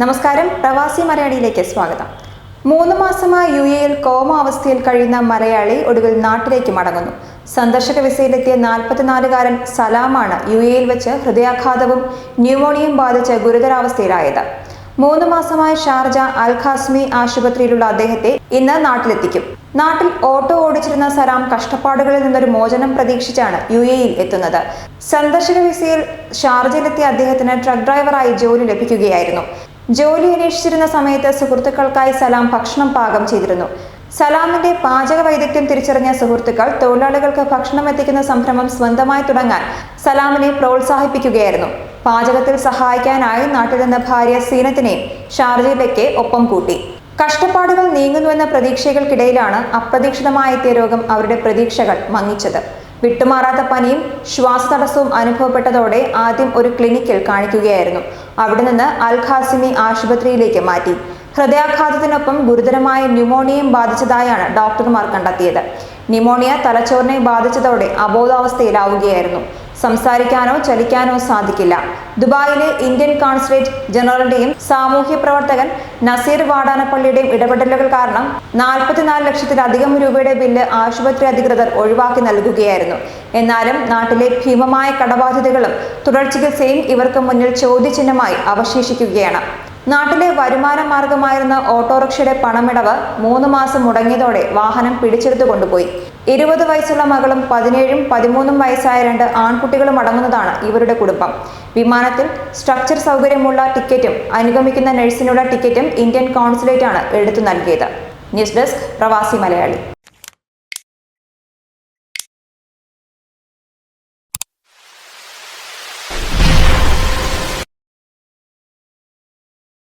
നമസ്കാരം. പ്രവാസി മലയാളിയിലേക്ക് സ്വാഗതം. മൂന്ന് മാസമായി യു എയിൽ കോമ അവസ്ഥയിൽ കഴിയുന്ന മലയാളി ഒടുവിൽ നാട്ടിലേക്ക് മടങ്ങുന്നു. സന്ദർശക വിസയിലെത്തിയ നാൽപ്പത്തിനാലുകാരൻ സലാമാണ് യു എയിൽ വെച്ച് ഹൃദയാഘാതവും ന്യൂമോണിയയും ബാധിച്ച് ഗുരുതരാവസ്ഥയിലായത്. മൂന്ന് മാസമായി ഷാർജ അൽ ഖാസ്മി ആശുപത്രിയിലുള്ള അദ്ദേഹത്തെ ഇന്ന് നാട്ടിലെത്തിക്കും. നാട്ടിൽ ഓട്ടോ ഓടിച്ചിരുന്ന സലാം കഷ്ടപ്പാടുകളിൽ നിന്നൊരു മോചനം പ്രതീക്ഷിച്ചാണ് യു എയിൽ എത്തുന്നത്. സന്ദർശക വിസയിൽ ഷാർജയിലെത്തിയ അദ്ദേഹത്തിന് ട്രക്ക് ഡ്രൈവറായി ജോലി ലഭിക്കുകയായിരുന്നു. ജോലി അന്വേഷിച്ചിരുന്ന സമയത്ത് സുഹൃത്തുക്കൾക്കായി സലാം ഭക്ഷണം പാകം ചെയ്തിരുന്നു. സലാമിന്റെ പാചക വൈദഗ്ധ്യം തിരിച്ചറിഞ്ഞ സുഹൃത്തുക്കൾ തൊഴിലാളികൾക്ക് ഭക്ഷണം എത്തിക്കുന്ന സംരംഭം സ്വന്തമായി തുടങ്ങാൻ സലാമിനെ പ്രോത്സാഹിപ്പിക്കുകയായിരുന്നു. പാചകത്തിൽ സഹായിക്കാനായി നാട്ടിൽ നിന്ന് ഭാര്യ സീനത്തിനെയും ഷാർജയിലേക്ക് ഒപ്പം കൂട്ടി. കഷ്ടപ്പാടുകൾ നീങ്ങുന്നുവെന്ന പ്രതീക്ഷകൾക്കിടയിലാണ് അപ്രതീക്ഷിതമായ രോഗം അവരുടെ പ്രതീക്ഷകൾ മങ്ങിച്ചത്. വിട്ടുമാറാത്ത പനിയും ശ്വാസതടസ്സവും അനുഭവപ്പെട്ടതോടെ ആദ്യം ഒരു ക്ലിനിക്കിൽ കാണിക്കുകയായിരുന്നു. അവിടെ നിന്ന് അൽ ഖാസിമി ആശുപത്രിയിലേക്ക് മാറ്റി. ഹൃദയാഘാതത്തിനൊപ്പം ഗുരുതരമായ ന്യൂമോണിയയും ബാധിച്ചതായാണ് ഡോക്ടർമാർ കണ്ടെത്തിയത്. ന്യൂമോണിയ തലച്ചോറിനെ ബാധിച്ചതോടെ അബോധാവസ്ഥയിലാവുകയായിരുന്നു. സംസാരിക്കാനോ ചലിക്കാനോ സാധിക്കില്ല. ദുബായിലെ ഇന്ത്യൻ കോൺസുലേറ്റ് ജനറലിന്റെയും സാമൂഹ്യ പ്രവർത്തകൻ നസീർ വാടാനപ്പള്ളിയുടെയും ഇടപെടലുകൾ കാരണം നാൽപ്പത്തിനാല് ലക്ഷത്തിലധികം രൂപയുടെ ബില്ല് ആശുപത്രി അധികൃതർ ഒഴിവാക്കി നൽകുകയായിരുന്നു. എന്നാലും നാട്ടിലെ ഭീമമായ കടബാധ്യതകളും തുടർ ചികിത്സയും ഇവർക്ക് മുന്നിൽ ചോദ്യചിഹ്നമായി അവശേഷിക്കുകയാണ്. നാട്ടിലെ വരുമാന മാർഗമായിരുന്ന ഓട്ടോറിക്ഷയുടെ പണമിടവ് മൂന്ന് മാസം മുടങ്ങിയതോടെ വാഹനം പിടിച്ചെടുത്തു കൊണ്ടുപോയി ഇരുപത് വയസ്സുള്ള മകളും പതിനേഴും പതിമൂന്നും വയസ്സായ രണ്ട് ആൺകുട്ടികളും അടങ്ങുന്നതാണ് ഇവരുടെ കുടുംബം. വിമാനത്തിൽ സ്ട്രക്ചർ സൗകര്യമുള്ള ടിക്കറ്റും അനുഗമിക്കുന്ന നഴ്സിനുള്ള ടിക്കറ്റും ഇന്ത്യൻ കോൺസുലേറ്റാണ് എടുത്തു നൽകിയത്. ന്യൂസ് ഡെസ്ക് പ്രവാസി മലയാളി.